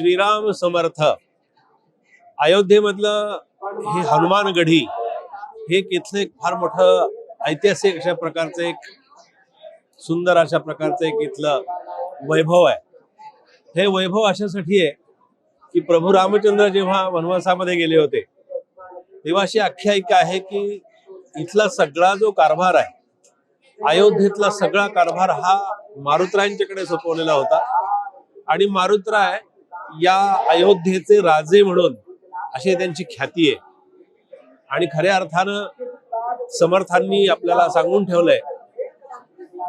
श्रीराम समर्थ. अयोध्येमधलं हे हनुमानगढी हे एक इथलं एक फार मोठं ऐतिहासिक अशा प्रकारचं एक सुंदर अशा प्रकारचं एक इथलं वैभव आहे. हे वैभव अशासाठी आहे की प्रभू रामचंद्र जेव्हा वनवासामध्ये गेले होते तेव्हा अशी आख्यायिका आहे की इथला सगळा जो कारभार आहे अयोध्येतला सगळा कारभार हा मारुतरायांच्याकडे सोपवलेला होता. आणि मारुतराय या अयोध्येचे राजे म्हणून अशी त्यांची ख्याती आहे. आणि खऱ्या अर्थानं समर्थांनी आपल्याला सांगून ठेवलंय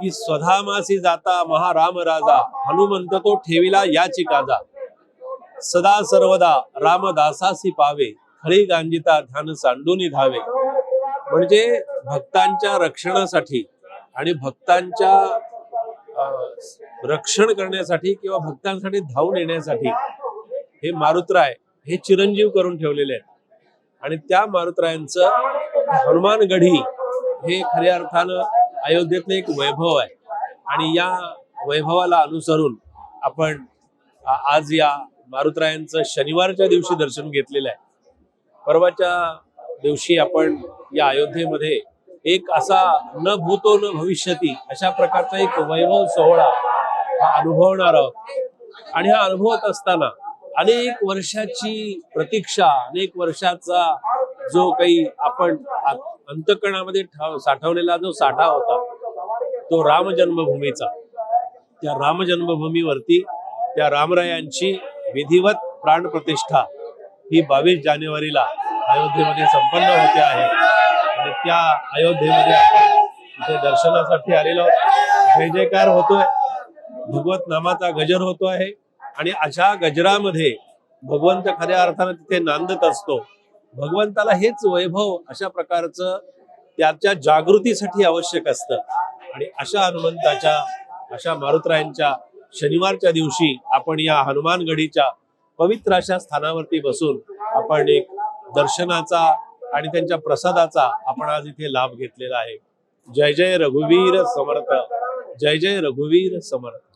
की स्वधामासी जाता महाराम राजा हनुमंत तो ठेविला याची काजा. सदा सर्वदा रामदासासी पावे खरी गांजिता ध्यान सांडूनी धावे. म्हणजे भक्तांच्या रक्षणासाठी आणि भक्तांच्या रक्षण करण्यासाठी किंवा भक्तांसाठी धावून येण्यासाठी हे मारुतराय हे चिरंजीव करून ठेवलेले आहेत. आणि त्या मारुतरायांचं हनुमानगढी हे खऱ्या अर्थानं अयोध्येतलं एक वैभव आहे. आणि या वैभवाला अनुसरून आपण आज या मारुतरायांचं शनिवारच्या दिवशी दर्शन घेतलेलं आहे. परवाच्या दिवशी आपण या अयोध्येमध्ये एक असा न भूतो न भविष्यती अशा प्रकारचा एक वैभव सोहळा हा अनुभवणार आहोत. आणि हा अनुभवत असताना अनेक वर्षाची प्रतीक्षा अनेक वर्षाचा जो काही आपण आ- अंतकणामध्ये साठवलेला जो साठा होता तो राम जन्मभूमीचा त्या राम जन्मभूमीवरती त्या रामरायांची विधिवत प्राणप्रतिष्ठा ही बावीस जानेवारीला अयोध्येमध्ये संपन्न होते आहे. त्या अयोध्येमध्ये आपण इथे दर्शनासाठी आलेलो जय जयकार होतोय. भगवत नामाचा गजर होतो आहे. आणि अशा गजरामध्ये भगवंत खऱ्या अर्थानं तिथे नांदत असतो. भगवंताला हेच वैभव अशा प्रकारचं त्याच्या जागृतीसाठी आवश्यक असतं. आणि अशा हनुमंताच्या अशा मारुतरायांच्या शनिवारच्या दिवशी आपण या हनुमानगडीच्या पवित्र अशा स्थानावरती बसून आपण एक दर्शनाचा आणि त्यांच्या प्रसादाचा आपण आज इथे लाभ घेतलेला आहे. जय जय रघुवीर समर्थ. जय जय रघुवीर समर्थ.